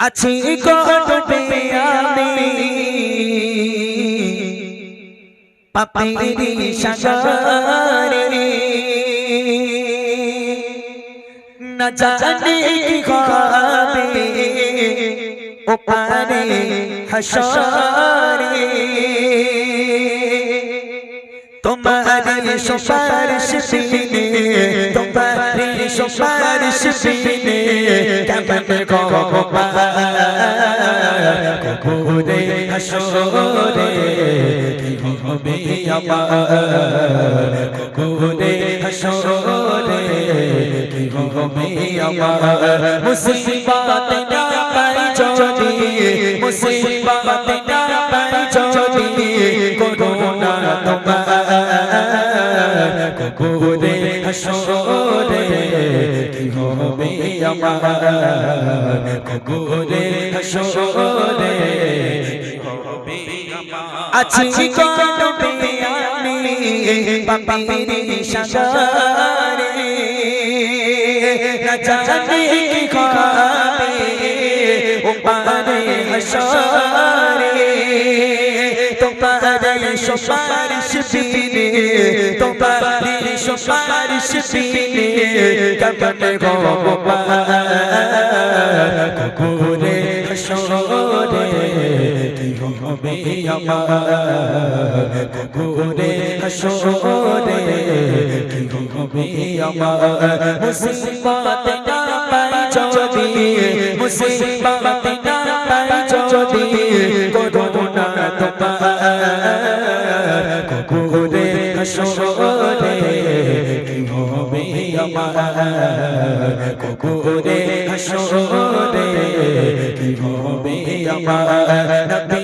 আছি কটবে আমি পাপেরি সাগরে না জানে কি হবে ওপারে হাসরে তোমার সুপারিশ বিনে তোমার সুপারিশ বিনে কেমন গোপা কুকুরে হাসরে কি হবে আমার কুকুরে হাসরে কি হবে আমার মুসিবত না পাই যদি মুসিবত হাসরে কি হবে আমার কুকুরে হাসরে আছি কটবে আমি পাপিরি সাগরে না জানি কি খাবে ও পারে হাসরে। সুপারিশ বিনে তোমার সুপারিশ বিনে কেমন গোপা কুকুরে হাসরে, কি হবে আমার? কুকুরে হাসরে কি হবে আমার? মুসিবত না পাই যদি মুসিবত না পাই যদি করোনা তোমার কুকুরে হাসরে কি হবে আমার কুকুরে হাসরে কি হবে আমার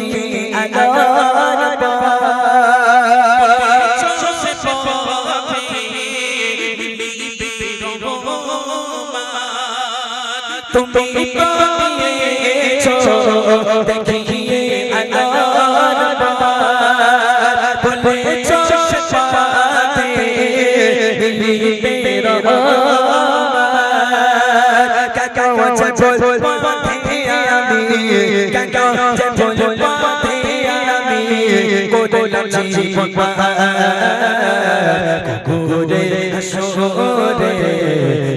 তুমি পাইয়েছো দেখিয়ে আনার পার বলেছ শফাতে বিবিতে রহমান কাকা ওয়াজ বল পাথে আমি কাকা ওয়াজ বল পাথে আমি কোদলা জীবন পাহাড় হাসরে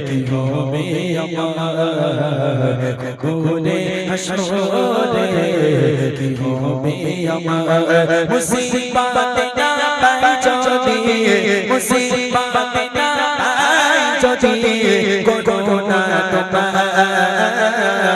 কি হবে আমার কুকুরে হাসরে কি হবে আমার মুসিবত না পাই যদি মুসিবত না পাই যদি করোনা তোমার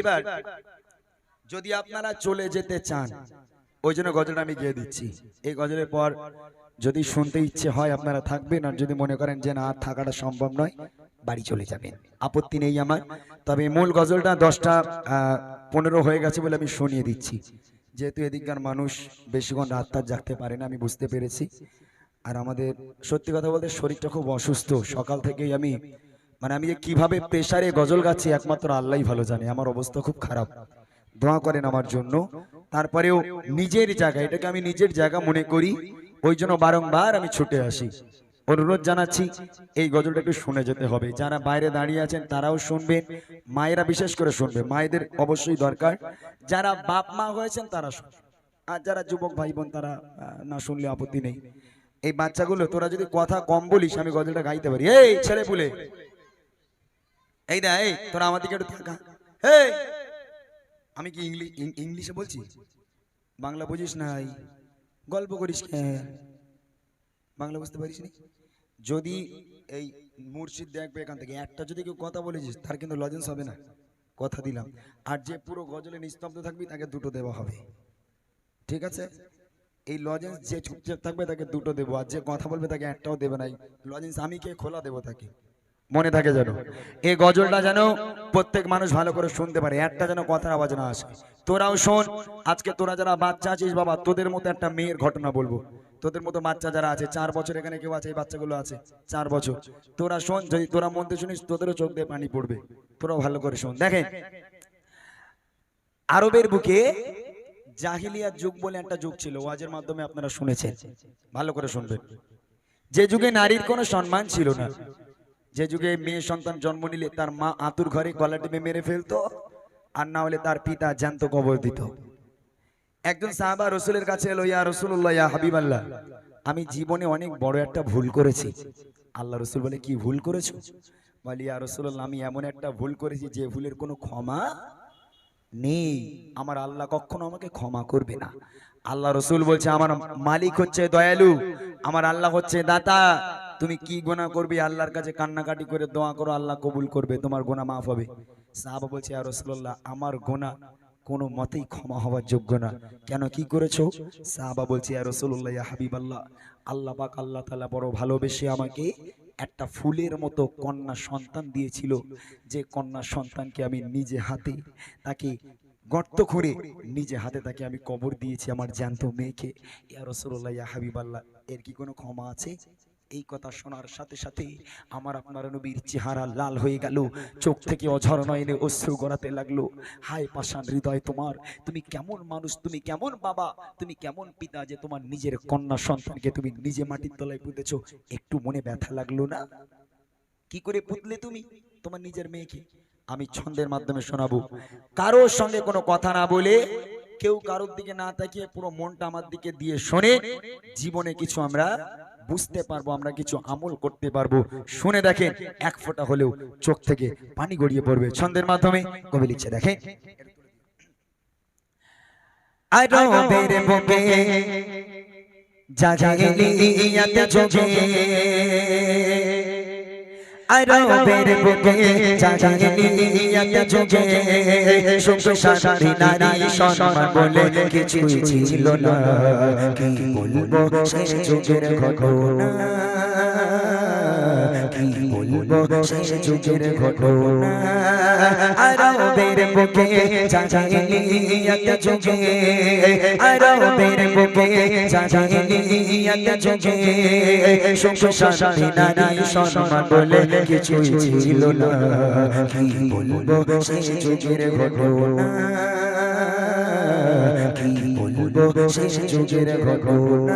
এবার যদি আপনারা চলে যেতে চান, ওই জন্য গজলটা আমি গিয়ে দিচ্ছি। এই গজলের পর যদি শুনতে ইচ্ছে হয় আপনারা থাকবেন, আর যদি মনে করেন যে না, আর থাকাটা সম্ভব নয়, বাড়ি চলে যাবেন। আপত্তি নেই আমার। তবে মূল গজলটা দশটা পনেরো হয়ে গেছে বলে আমি শুনিয়ে দিচ্ছি। যেহেতু এদিককার মানুষ বেশিক্ষণ রাত তার জাগতে পারে না, আমি বুঝতে পেরেছি। আর আমাদের, সত্যি কথা বলতে শরীরটা খুব অসুস্থ। সকাল থেকেই আমি মানে আমি যে কীভাবে প্রেশারে গজল গাচ্ছি একমাত্র আল্লাহই ভালো জানে, আমার অবস্থা খুব খারাপ। দোয়া করেন আমার জন্য। তারপরেও নিজের জায়গা এটাকে আমি নিজের জায়গা মনে করি, ওই জন্য বারংবার আমি ছুটে আসি। অনুরোধ জানাচ্ছি, এই গজলটা একটু শুনে যেতে হবে। যারা বাইরে দাঁড়িয়ে আছেন, তারাও শুনবেন, মায়েরা বিশেষ করে শুনবে, মায়েদের অবশ্যই দরকার। যারা বাপ মা হয়েছেন, তারা শুনবে। আর যারা যুবক ভাই বোন, তারা না শুনলে আপত্তি নেই। এই বাচ্চাগুলো, তোরা যদি কথা কম বলিস, আমি গজলটা গাইতে পারি। এই ছেলে পুলে এই দা, এই, তোরা আমার দিকে একটু থাকা এই, আমি কি ইংলিশ ইংলিশে বলছি? বাংলা বুঝিস নাই। গল্প করিস বাংলা বুঝতে পারিস নি? যদি এই মুর্শিদ দেখবে এখান থেকে, একটা যদি কেউ কথা বলেছিস তার কিন্তু লজেন্স হবে না। কথা দিলাম। আর যে পুরো গজলে নিস্তব্ধ থাকবি, তাকে দুটো দেওয়া হবে। ঠিক আছে? এই লজেন্স যে চুপচাপ থাকবে, তাকে দুটো দেবো। আর যে কথা বলবে, তাকে একটাও দেবে নাই লজেন্স আমি কে, খোলা দেবো তাকে। মনে থাকে যেন। এই গজলটা যেন প্রত্যেক মানুষ ভালো করে শুনতে পারে, একটা যেন কথার আওয়াজ না আসে। তোরাও শোন, আজকে তোরা যারা বাচ্চা আছিস বাবা, তোদের মতো একটা মেয়ের ঘটনা বলব। তোদের মতো বাচ্চা যারা আছে, চার বছর এখানে কেউ আছে, এই বাচ্চাগুলো আছে, চার বছর। তোরা শোন, যদি তোরা মনতে শুনিস, তোদেরও চোখ দিয়ে পানি পড়বে। তোরাও ভালো করে শোন। দেখেন, আরবের বুকে জাহিলিয়ার যুগ বলে একটা যুগ ছিল, ওয়াজের মাধ্যমে আপনারা শুনেছেন। ভালো করে শুনবেন। যে যুগে নারীর কোনো সম্মান ছিল না যে যুগে মেয়ে সন্তান জন্ম নিলে তার মা আতুর ঘরে গলা টিপে মেরে ফেলতো, আর না হলে তার পিতা জ্যান্ত কবর দিত। একজন সাহাবা রসুলের কাছে এলো, ইয়া রসুল্লাহ ইয়া হাবিবাল্লাহ, আমি জীবনে অনেক বড় একটা ভুল করেছি। আল্লাহ রসুল বলে, কি ভুল করেছ? বলি, ইয়া রসুল্লাহ আমি এমন একটা ভুল করেছি যে ভুলের কোনো ক্ষমা নেই। আমার আল্লাহ কখনো আমাকে ক্ষমা করবে না। আল্লাহ রসুল বলছে, আমার মালিক হচ্ছে দয়ালু, আমার আল্লাহ হচ্ছে দাতা তুমি কি গোনা করবে? আল্লাহর কাছে কান্নাকাটি করে দোয়া করো, আল্লাহ কবুল করবে, তোমার গোনা মাফ হবে। সাহাবা বলছে আর রসুল্লাহ আমার গোনা কোনো মতেই ক্ষমা হওয়ার যোগ্য না। কেন কি করেছ? সাহাবা বলছে আর রসুল্লাহ হাবিব আল্লাহ আল্লাহ পাক আল্লাহ তালা বড় ভালোবেসে আমাকে একটা ফুলের মতো কন্যা সন্তান দিয়েছিল। যে কন্যা সন্তানকে আমি নিজে হাতে তাকে গর্ত করে নিজে হাতে তাকে আমি কবর দিয়েছি আমার জ্যান্ত মেয়েকে। ইয়া রসুল্লাহ ইয়া হাবিবাল্লাহ, এর কি কোনো ক্ষমা আছে? এই কথা শোনার সাথে সাথে আমার আপনার নবীর চেহারা লাল হয়ে গেল। চোখ থেকে অঝর নয়নে অশ্রু গড়াতে লাগল। হায় পাষাণ হৃদয় তোমার, তুমি কেমন মানুষ, তুমি কেমন বাবা, তুমি কেমন পিতা যে তোমার নিজের কন্যা সন্তানকে তুমি নিজে মাটির তলায় পুঁতেছো, একটু মনে ব্যথা লাগল না? কি করে পুতলে তুমি, তোমার নিজের মেয়েকে? আমি ছন্দের মাধ্যমে শোনাবো। কারোর সঙ্গে কোনো কথা না বলে, কেউ কারোর দিকে না তাকিয়ে পুরো মনটা আমার দিকে দিয়ে শোনে। জীবনে কিছু আমরা বুঝতে পারব, আমরা কিছু আমল করতে পারব। শুনে দেখেন, এক ফোঁটা হলেও চোখ থেকে পানি গড়িয়ে পড়বে ছন্দের মাধ্যমে। কবি লিখছে দেখে আরবের বুকে আরবের বুকে জাগাইলিয়াতে যোগে সুখ শান্তি নারী সম্মান বলে কিছু ছিল না কি বলব যুগের ঘটনা কি বলব ঘটনা আরবের বুকে জাগাইলিয়াতে যোগে আরবের বুকে জাগাইলিয়াতে যোগে সুখ ঘটনা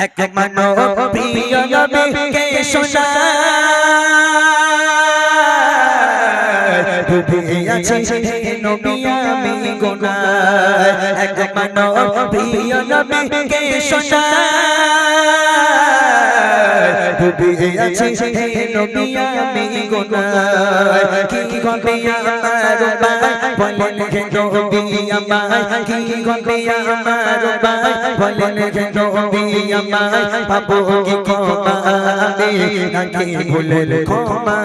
এক মানব প্রিয় নবীকে শোনা এক মানব প্রিয় নবীকে শোনা ডুবে আছে হে নবী আমি গোনা কি হবে আমার পায় বলেন হে নবী আমার কি হবে আমার পায় বলেন হে নবী আমার পাবো কি ক্ষমা নাকি ভুলের ক্ষমা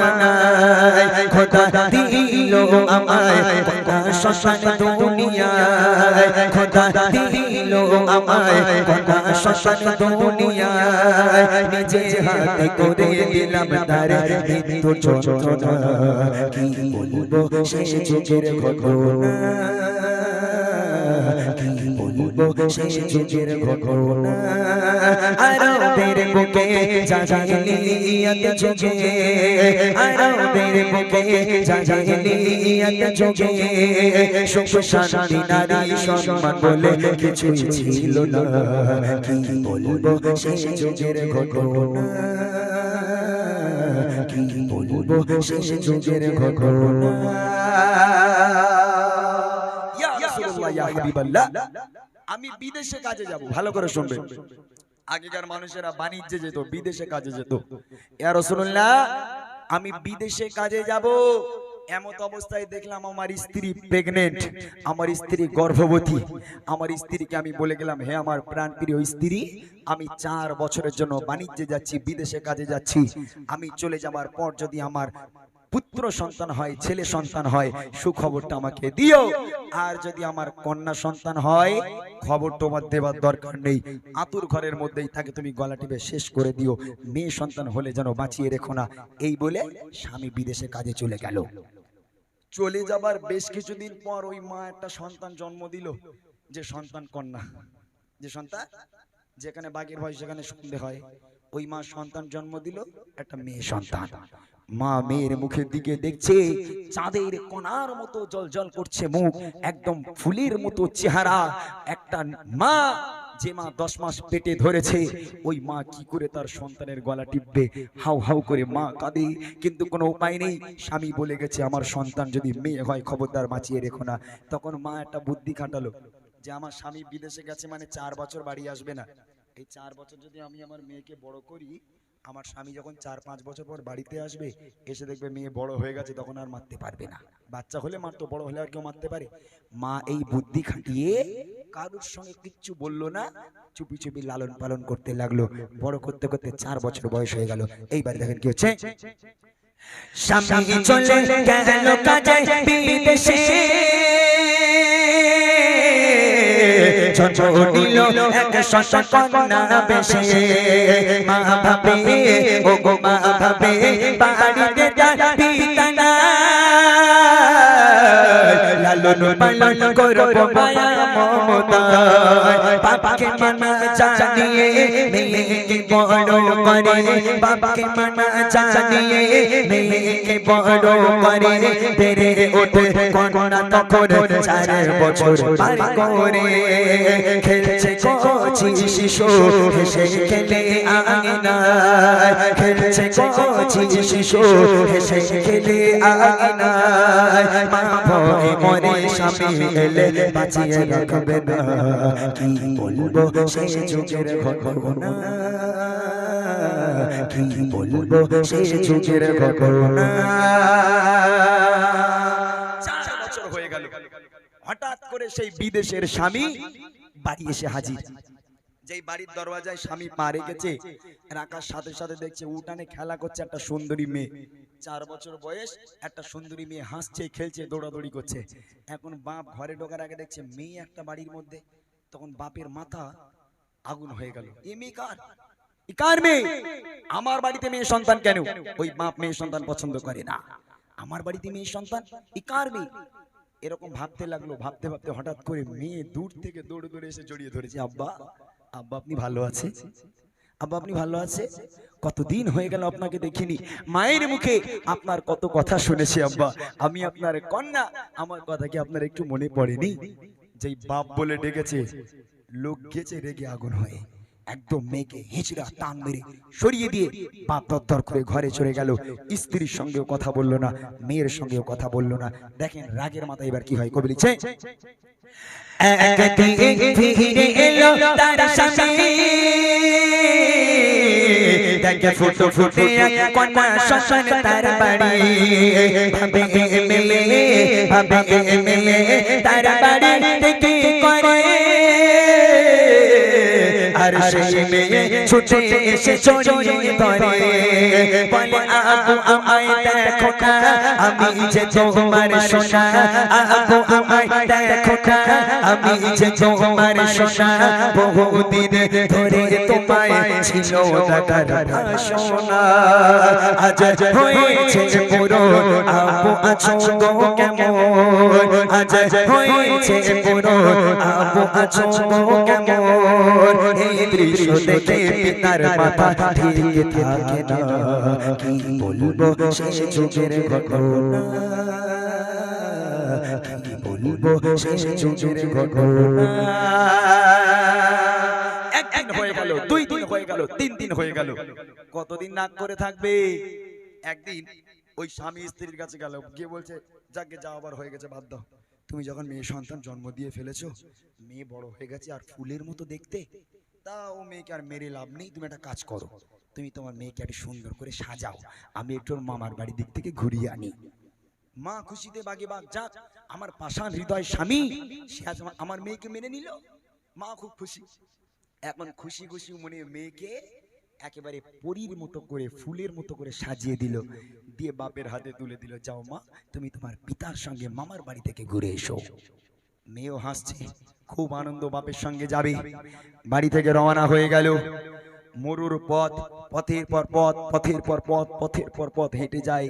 খোদা দিল আমায় খোদা শ্মশান দুনিয়ায় খোদা দিল আমায় খোদা শ্মশান দুনিয়ায় নিজে হাত করে দিলাম তার মৃত্যু যন্ত্রণা কি বলব? শেষ যুগের ঘটনা বলব শেষ যুগের ঘটনা। আরবের বুকে জাগাইলিয়াতে যোগে। আরবের বুকে জাগাইলিয়াতে যোগে। সুখ শান্তি নারী সম্মান বলে কিছু ছিল না। কি বলব ঘটনা? কি বলব আমি বিদেশে কাজে যাব। ভালো করে শুনবেন। আগেকার মানুষেরা বাণিজ্যে যেত বিদেশে কাজে যেত। ইয়া রাসূলুল্লাহ আমি বিদেশে কাজে যাব। এমত অবস্থায় দেখলাম আমার স্ত্রী প্রেগনেন্ট আমার স্ত্রী গর্ভবতী। আমার স্ত্রীকে আমি বলে গেলাম হে আমার প্রাণপ্রিয় স্ত্রী আমি চার বছরের জন্য বাণিজ্যে যাচ্ছি বিদেশে কাজে যাচ্ছি। আমি চলে যাবার পর যদি আমার পুত্র সন্তান হয় ছেলে সন্তান হয় সুখবরটা আমাকে দিও। আর যদি আমার কন্যা সন্তান হয় খবর তোমার দেওয়ার দরকার নেই। আতুর ঘরের মধ্যেই থাকে তুমি গলা টিপে শেষ করে দিও। মেয়ে সন্তান হলে যেন বাঁচিয়ে রেখো না। এই বলে স্বামী বিদেশে কাজে চলে গেল। চলে যাবার বেশ কিছুদিন পর ওই মা একটা সন্তান জন্ম দিল। যে সন্তান কন্যা। যে সন্তান যেখানে বাঘের ভয় সেখানে সন্ধে হয়। ওই মা সন্তান জন্ম দিল, একটা মেয়ে সন্তান। মা মেয়ের মুখের দিকে দেখছে, চাঁদের কণার মতো জল জল করছে মুখ, একদম ফুলের মতো চেহারা। একটা মা, যে মা দশ মাস পেটে ধরেছে, ওই মা কি করে তার সন্তানের গলা টিপবে? হাউ হাউ করে মা কাঁদে, কিন্তু কোনো উপায় নেই। স্বামী বলে গেছে, আমার সন্তান যদি মেয়ে হয়, খবরদার বাঁচিয়ে রেখো না। তখন মা একটা বুদ্ধি খাটালো, যে আমার স্বামী বিদেশে গেছে মানে চার বছর বাড়ি আসবে না। এই চার বছর যদি আমি আমার মেয়েকে বড় করি, আমার স্বামী যখন চার পাঁচ বছর পর বাড়িতে আসবে, এসে দেখবে মেয়ে বড় হয়ে গেছে, তখন আর মারতে পারবে না। বাচ্চা হলে মারতো, বড় হলে আর কেউ মারতে পারে। মা এই বুদ্ধি খাটিয়ে কারুর সঙ্গে কিচ্ছু বলল না, চুপি চুপি লালন পালন করতে লাগল। বড় করতে করতে চার বছর বয়স হয়ে গেল। এইবার দেখেন কি হচ্ছে। স্বামী চলে গেল কাজে বিদেশে। জন্ম নিল এক শত কন্যা বেশে মা ভাবে ও গো মা ভাবে বাড়িতে যার লালন পালন করব মায়া মমতা বাবাকে মানা জানিয়ে মেয়েকে বড় করে। বাবাকে মানা জানিয়ে মেয়েকে বড় করে। বেড়ে ওঠে কন্যা তখন চার বছর পার করে। খেলছে কচি শিশু, হেসে খেলে আঙিনায় খেলছে কচি শিশু হেসে খেলে মা ভয়ে মরে স্বামী এলে বাঁচিয়ে রাখবে না। কি বলব সেই যুগের ঘটনা? কি বলব সেই যুগের ঘটনা? হঠাৎ করে সেই বিদেশের স্বামী বাড়ি এসে হাজির। যেই বাড়ির দরওয়াজায় স্বামী পা রেখেছে রাখার সাথে সাথে দেখছে উঠানে খেলা করছে একটা সুন্দরী মেয়ে। চার বছর বয়স একটা সুন্দরী মেয়ে হাসছে খেলছে দৌড়াদৌড়ি করছে। এখন বাপ ঘরে ঢোকার আগে দেখছে মেয়ে একটা বাড়ির মধ্যে তখন বাপের মাথা আগুন হয়ে গেল। এ মেয়ে কার? কার মেয়ে? আমার বাড়িতে মেয়ে সন্তান কেন? ওই বাপ মেয়ে সন্তান পছন্দ করে না। আমার বাড়িতে মেয়ে সন্তান? এ কার মেয়ে? এরকম ভাবতে লাগল ভাবতে ভাবতে হঠাৎ করে মেয়ে দূর থেকে দৌড়ে দৌড়ে এসে জড়িয়ে ধরেছে আব্বা। আব্বা আপনি ভালো আছে? আব্বা আপনি ভালো আছে? কতদিন হয়ে গেল আপনাকে দেখিনি। মায়ের মুখে আপনার কত কথা শুনেছি আব্বা। আমি আপনার কন্যা, আমার কথা কি আপনার একটু মনে পড়েনি? যেই বাপ বলে ডেকেছে, লোক গেছে রেগে আগুন হয়ে। একদম মেয়েকে হিচড়া, টান মেরে সরিয়ে দিয়ে বাপ দর করে ঘরে চলে গেল। স্ত্রীর সঙ্গেও কথা বলল না, মেয়ের সঙ্গেও কথা বলল না। দেখেন রাগের মাথায় এবার কি হয়, কবি লিখছে? একদিন ফিরে এলো তার স্বামী দেখে ফুটো ফুটে কন্যা শ্মশান তার বাড়ি ভাবে এমএলএ ভাবে এমএলএ তার বাড়ি থেকে আর মেয়ে ছুটে এসে চড়িয়ে ধরে। বলে, আবু, আমায় দেখো না, আমি যে তোমার সোনা। আবু, আমায় দেখো না, আমি যে তোমার সোনা। বহুদিন ধরে তোমায় ছিল দেখার সোনা আজ হয়েছে পুরো আবু, আছো গো কেমন? আজ হয়েছে পুরো আবু, আছো গো কেমন? কতদিন নাক করে থাকবে? একদিন ওই স্বামী স্ত্রীর কাছে গেল, গিয়ে বলছে, যাকে যা আবার হয়ে গেছে বাদ দাও। তুমি যখন মেয়ে সন্তান জন্ম দিয়ে ফেলেছো, মেয়ে বড় হয়ে গেছে আর ফুলের মতো দেখতে। তা ও মেয়েকে আর মেরে লাভ নেই, তুমি একটা কাজ করো। তুমি তোমার মেয়েকে একটু সুন্দর করে সাজাও। আমি একটু মামার বাড়ি দিক থেকে ঘুরিয়ে আনি। মা খুশিতে বাগে বাগ, যাক, আমার পাষাণ হৃদয় স্বামী, সে আমার মেয়েকে মেনে নিল। মা খুব খুশি। এখন খুশি খুশি মনে মেয়েকে একেবারে পরীর মতো করে, ফুলের মতো করে সাজিয়ে দিল। দিয়ে বাপের হাতে তুলে দিল, যাও মা, তুমি তোমার পিতার সঙ্গে মামার বাড়ি থেকে ঘুরে এসো। মেয়েও হাসছে। খুব আনন্দ বাপের সঙ্গে যাবে। বাড়ি থেকে রওনা হয়ে গেল। মরুর পথ, পথের পর পথ, পথের পর পথ, পথের পর পথ হেঁটে যায়।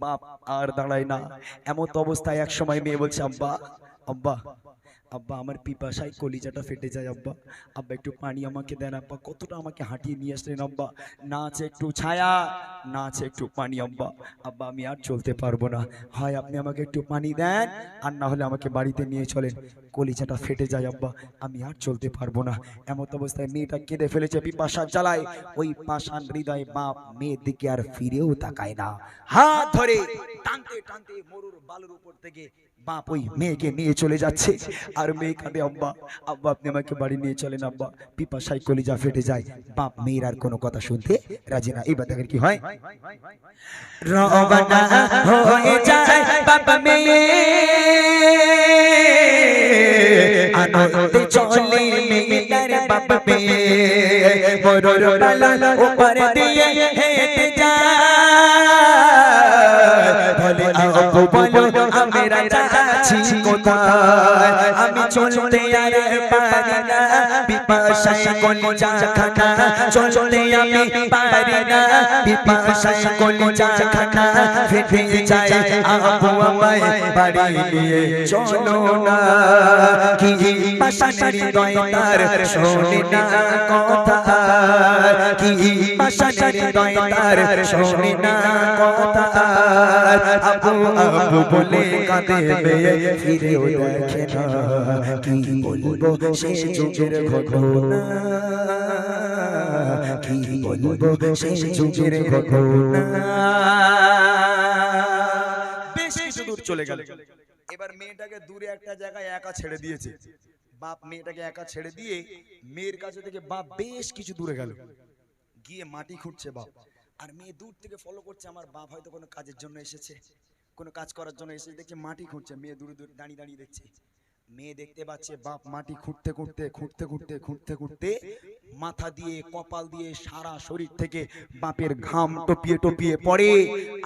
বাপ আর দাঁড়ায় না। এমন অবস্থায় এক সময় মেয়ে বলছে, আব্বা আব্বা আব্বা, আমার পিপাসায় কলিজাটা ফেটে যায় আব্বা। আব্বা, একটু পানি আমাকে দেন আব্বা। কতটা আমাকে হাঁটিয়ে নিয়ে আসলেন আব্বা। না আছে একটু ছায়া না আছে একটু পানি আব্বা। আব্বা, আমি আর চলতে পারব না। হয় আপনি আমাকে একটু পানি দেন, আর না হলে আমাকে বাড়িতে নিয়ে চলেন। কলিজাটা ফেটে যায় আব্বা। আমি আর চলতে পারব না। এমন অবস্থায় মেয়েটা কেঁদে ফেলেছে, পিপাসা জ্বালায়। ওই পাষাণ হৃদয় বাপ মেয়ের দিকে আর ফিরেও তাকায় না। হাত ধরে টানতে টানতে মরুর বালুর উপর থেকে বাপ ওই মেয়েকে নিয়ে চলে যাচ্ছে। আর মেয়ে কাঁদে আব্বা আব্বা আপনি আমাকে বাড়ি নিয়ে চলেন আব্বা। পিপাসায় কলিজা ফেটে যায়। বাপ মেয়ের আর কোনো কথা শুনতে রাজি না। এইবার দেখেন কি হয়? হয়ে যায় বাবা মেয়ে। আনন্দে চলে মেয়েটার বাবা মেয়ে। মরুর পালা উপর দিয়ে হেঁটে যায়। বলে আবু বলো আমরা যাচ্ছি কোথায়? আমি চলতে আর পারি না। পিপাসায় কলিজা খানা চলতে আমি পারি না। পিপাসায় কলিজা খানা ফেটে যায় আবু আমায় বাড়ি নিয়ে। চলো না। কি হৃদয় শোনে না কথা। কি হৃদয় শোনে না কথা। আবু আবু বলে কাঁদে মেয়ে। ফিরেও দেখে না। কি বলব সে যুগের ঘটনা? কি বলব সে যুগের ঘটনা? চলে গেল। এবার মেয়েটাকে দূরে একটা জায়গায় একা ছেড়ে দিয়েছে। বাপ মেয়েটাকে একা ছেড়ে দিয়ে মেয়ের কাছে থেকে বাপ বেশ কিছু দূরে গেল। গিয়ে মাটি খুঁড়ছে বাপ। আর মেয়ে দূর থেকে ফলো করছে আমার বাপ হয়তো কোনো কাজের জন্য এসেছে। কোনো কাজ করার জন্য এসেছে দেখছে মাটি খুঁড়ছে, মেয়ে দূরে দূরে দাঁড়িয়ে দাঁড়িয়ে দেখছে। মেয়ে দেখতে পাচ্ছে, বাপ মাটি খুঁড়তে খুঁড়তে খুঁড়তে খুঁড়তে খুঁড়তে খুঁড়তে মাথা দিয়ে, কপাল দিয়ে সারা শরীর থেকে বাপের ঘাম টপিয়ে টপিয়ে পড়ে।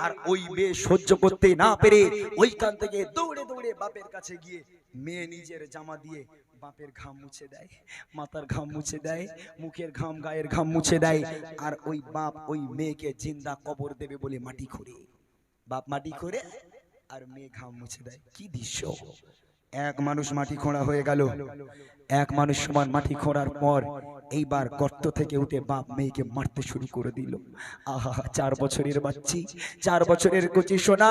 আর ওই মেয়ে সহ্য করতে না পেরে ওইখান থেকে দৌড়ে দৌড়ে বাপের কাছে গিয়ে মেয়ে নিজের জামা দিয়ে বাপের ঘাম মুছে দেয়, মাথার ঘাম মুছে দেয়, মুখের ঘাম, গায়ের ঘাম মুছে দেয়। আর ওই বাপ ওই মেয়েকে জিন্দা কবর দেবে বলে মাটি খোঁড়ে। বাপ মাটি করে আর মেয়ে ঘাম মুছে দেয়। কি দৃশ্য? এক মানুষ মাটি খোঁড়া হয়ে গেল। এক মানুষ সমান মাটি খোঁড়ার পর এইবার গর্ত থেকে উঠে বাপ মেয়েকে মারতে শুরু করে দিল। আহা, চার বছরের বাচ্চি, চার বছরের কচি সোনা।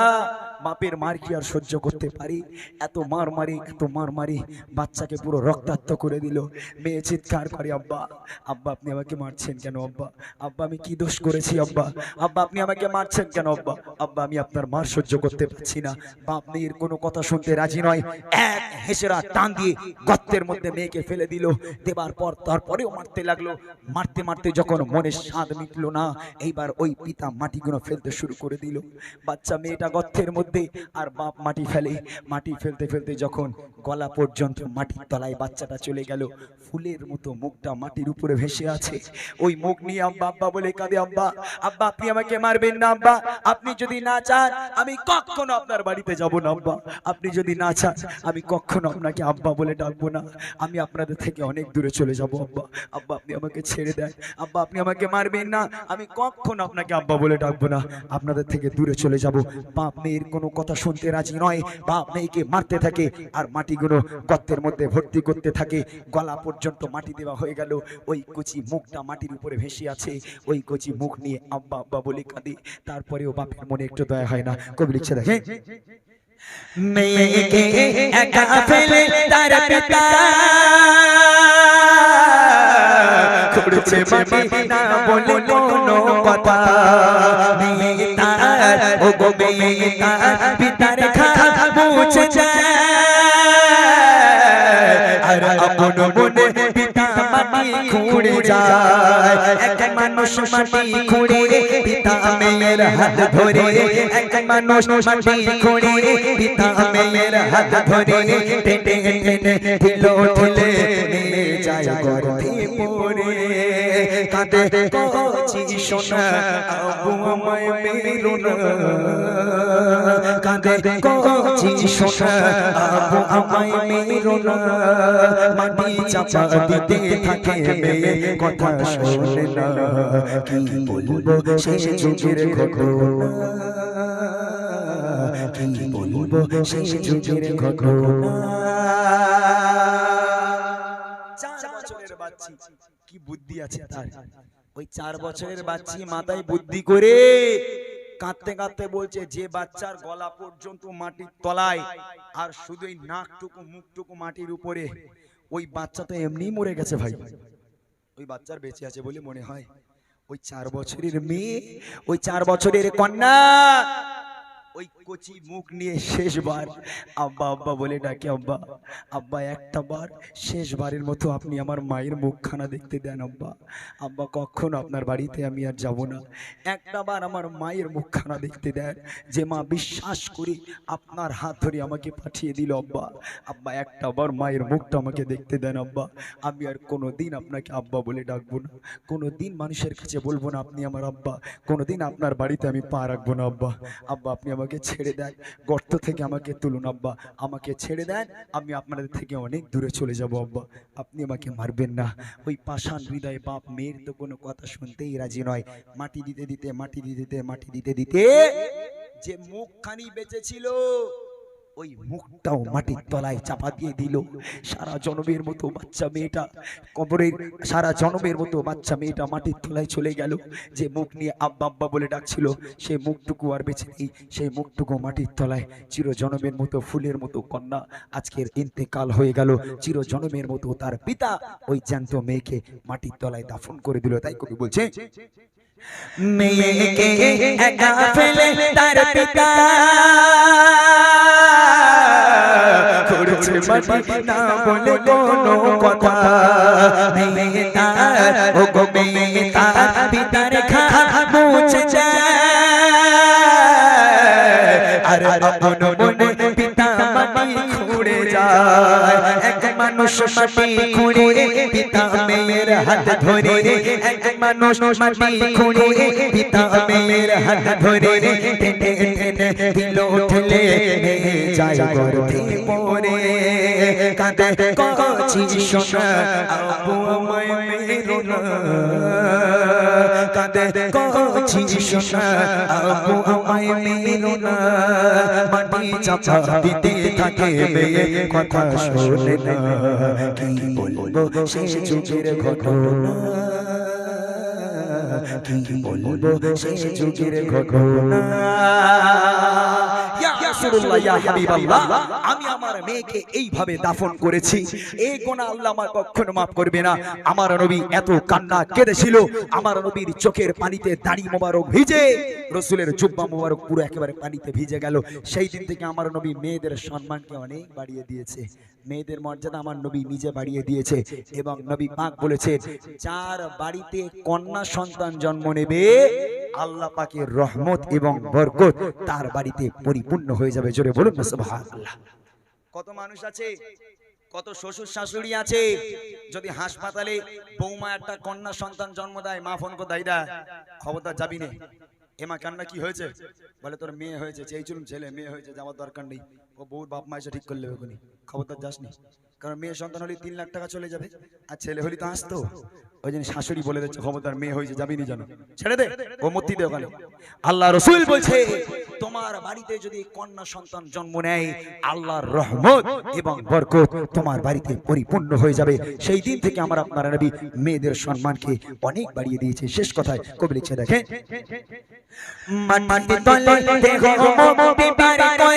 বাপের মার কি আর সহ্য করতে পারি? এত মার মারি, এত মার মারি, বাচ্চাকে পুরো রক্তাক্ত করে দিল। মেয়ে চিৎকার করে, আব্বা আব্বা, আপনি আমাকে মারছেন কেন, আব্বা? আব্বা, আমি কি দোষ করেছি, আব্বা? আব্বা, আপনি আমাকে মারছেন কেন, আব্বা? আব্বা, আমি আপনার মার সহ্য করতে পারছি না। বাপ মেয়ের কোনো কথা শুনতে রাজি নয়। হেসেরা টান দিয়ে গর্তের মধ্যে মেয়েকে ফেলে দিল। দেবার পর তারপরেও মারতে লাগল। মারতে মারতে যখন মনের স্বাদ মিটলো না, এইবার ওই পিতা মাটিগুলো ফেলতে শুরু করে দিল। বাচ্চা মেয়েটা গর্তের মধ্যে আর বাপ মাটি ফেলে। মাটি ফেলতে ফেলতে যখন গলা পর্যন্ত মাটির তলায় বাচ্চাটা চলে গেল, ফুলের মতো মুখটা মাটির উপরে ভেসে আছে। ওই মুখ নিয়ে আব্বা আব্বা বলে কাঁদে, আব্বা আব্বা, আপনি আমাকে মারবেন না, আব্বা। আপনি যদি না চান, আমি কখনো আপনার বাড়িতে যাব না, আব্বা। আপনি যদি না চান, আমি কখনো আপনাকে আব্বা বলে ডাকবো না। আমি আপনাদের থেকে অনেক দূরে চলে যাব, আব্বা। আব্বা, আপনি আমাকে ছেড়ে দেন। আব্বা, আপনি আমাকে মারবেন না। আমি কখনো আপনাকে আব্বা বলে ডাকবো না। আপনাদের থেকে দূরে চলে যাব। বাপ মেয়ের কোনো কথা শুনতে রাজি নয়। বাপ মেয়েকে মারতে থাকে আর মাটিগুলো গর্তের মধ্যে ভর্তি করতে থাকে। গলা পর্যন্ত মাটি দেওয়া হয়ে গেল। ওই কচি মুখটা মাটির উপরে ভেসে আছে। ওই কচি মুখ নিয়ে আব্বা আব্বা বলে কাঁদে। তারপরেও বাপের মনে একটু দয়া হয় না। কবি লিখছে দেখে মেয়েকে একা ফেলে তার পিতা। খুঁড়ছে মাটি না বলে কোনো কথা। মেয়ে ও গো মেয়ে তার পিতার খা মুছে আর আপন মনে খুঁড়ে যায়। এক মানুষ মাটি খুঁড়ে পিতা মেয়ের হাত ধরে। এক মানুষ মাটি খুঁড়ে পিতা মেয়ের হাত ধরে। টেনে টেনে দিল ঠেলে নিয়ে যায় গর্ভে পড়ে। কাঁদে কচি সোনা আবু আমায় মেরো না কাঁদে কচি সোনা আবু আমায় মেরো না মাটি চাপা দিতে থাকে মেয়ে কথা শোনে না। কি বলব? শেষ যুগের ঘটনা। কি বলব? শেষ যুগের ঘটনা। চার বছরের বাচ্চি। কি বুদ্ধি আছে তার? ওই চার বছরের বাচ্চি মাথায় বুদ্ধি করে কাঁদতে কাঁদতে বলছে যে বাচ্চার গলা পর্যন্ত মাটির তলায় আর শুধু এই নাকটুকু মুখটুকু মাটির উপরে ওই বাচ্চা তো এমনি মরে গেছে ভাই। ওই বাচ্চার বেঁচে আছে বলে মনে হয়। ওই চার বছরের মেয়ে ওই চার বছরের কন্যা। ওই কচি মুখ নিয়ে শেষবার, আব্বা আব্বা বলে ডাকে, আব্বা আব্বা, একটা বার শেষবারের মতো আপনি আমার মায়ের মুখখানা দেখতে দেন, আব্বা। আব্বা, কখনো আপনার বাড়িতে আমি আর যাব না। একটা বার আমার মায়ের মুখখানা দেখতে দেন। যে মা বিশ্বাস করি আপনার হাত ধরে আমাকে পাঠিয়ে দিল, আব্বা। আব্বা, একটা বার মায়ের মুখটা আমাকে দেখতে দেন, আব্বা। আমি আর কোনো দিন আপনাকে আব্বা বলে ডাকবো না। কোনো দিন মানুষের কাছে বলব না, আপনি আমার আব্বা। কোনো দিন আপনার বাড়িতে আমি পা রাখব না, আব্বা। আব্বা, আপনি আমাকে ছেড়ে দেন গর্ত থেকে আমাকে তুলুন, আব্বা। আমাকে ছেড়ে দেন, আমি আপনাদের থেকে অনেক দূরে চলে যাব, আব্বা। আপনি আমাকে মারবেন না। ওই পাষাণ হৃদয় বাপ মেয়ের তো কোনো কথা শুনতেই রাজি নয়। মাটি দিতে দিতে, মাটি দিতে দিতে, মাটি দিতে দিতে যে মুখখানি বেঁচে ছিল ওই মুখটাও মাটির তলায় চাপা দিয়ে দিল। সারা জনমের মতো বাচ্চা মেয়েটা কবরের, সারা জনমের মতো বাচ্চা মেয়েটা মাটির তলায় চলে গেল। যে মুখ নিয়ে আব্বা আব্বা বলে ডাকছিল সেই মুখটুকু আর বেছে নেই। সেই মুখটুকু মাটির তলায় চির জনমের মতো ফুলের মতো কন্যা আজকের ইন্তেকাল হয়ে গেল। চির জনমের মতো তার পিতা ওই জ্যান্ত মেয়েকে মাটির তলায় দাফন করে দিল। তাই কবি বলছে মেয়েকে একা ফেলে তার পিতা করেছে মাটি না বলে কোনো কথা। মেয়ে তার ও গো মেয়ে তার পিতার খা মুছে আর আপন মনে পিতা মাটি খুঁড়ে যায়। এক মানুষ মাটি খুঁড়ে পিতা মেয়ের হাত ধরে এক মানুষ মাটি খুঁড়ে পিতা মেয়ের হাত ধরে টেনে টেনে দিল ঠেলে নিয়ে যায় গর্ভে পড়ে। কাঁদে কচি সোনা আবু আমায় মেরো না কাঁদে কচি সোনা আবু আমায় মেরো না মাটি চাপা দিতে থাকে মেয়ে কথা শোনে না। কি বলব শেষ যুগের ঘটনা? কি বলব সেই যুগের ঘটনা ইয়া রাসূলুল্লাহ, ইয়া হাবিবাল্লাহ, আমি আমার মেয়েকে এইভাবে দাফন করেছি। এই আল্লাহ আমার কখনো করবে না। আমার নবী এত কান্না কেঁদেছিল। আমার নবীর চোখের পানিতে দাড়ি মোবারক ভিজে রসুলের জুব্বা মোবারক পুরো একেবারে পানিতে ভিজে গেল। সেই দিন থেকে আমার নবী মেয়েদের সম্মানকে অনেক বাড়িয়ে দিয়েছে। মেয়েদের মর্যাদা আমার নবী নিজে বাড়িয়ে দিয়েছে। এবং নবী পাক বলেছেন যার বাড়িতে কন্যা সন্তান জন্ম নেবে আল্লাহ পাকের রহমত এবং বরকত তার বাড়িতে পরিপূর্ণ হয়ে যাবে। জোরে বলুন না সুবহানাল্লাহ। কত মানুষ আছে? কত শ্বশুর শাশুড়ি আছে? যদি হাসপাতালে বৌমা একটা কন্যা সন্তান জন্ম দেয় মা ফোন করে দাইদা খবরদার যাবি নে। এমা কান্না কি হয়েছে? বলে তোর মেয়ে হয়েছে চেয়ে চলুন ছেলে মেয়ে হয়েছে যাওয়ার দরকার নেই। ও বউর বাপ মা এসে ঠিক করলে ওখানে খবরদার যাসনি? কারণ মেয়ে সন্তান হলে তিন লাখ টাকা চলে যাবে। আর ছেলে হলে তো আসতো। ওই জন্য শাশুড়ি বলে দিচ্ছে খবরদার মেয়ে হয়েছে যাবি নি জানো ছেড়ে দে, ও মূর্তি দে ওখানে। আল্লাহ রসুল বলছে, তোমার বাড়িতে যদি কন্যা সন্তান জন্ম নেয়, আল্লাহর রহমত এবং বরকত তোমার বাড়িতে পরিপূর্ণ হয়ে যাবে। সেই দিন থেকে আমার আপনার নবী মেয়েদের সম্মানকে অনেক বাড়িয়ে দিয়েছে। শেষ কথায় কবি লিখছে, দেখেন মুক্তি পার করে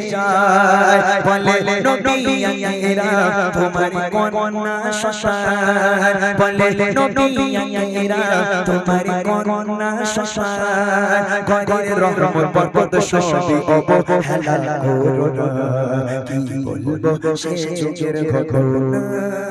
যায়। বলে নবী আয়েরা তোমার কন্যা শশান বলে নবী আয়েরা তোমার কন্যা শশান ঘরের রহমত বরকত সবই অবহেলা করো কি বলব? সে যুগের ঘটনা।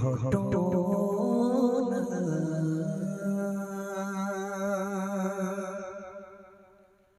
ঘটনা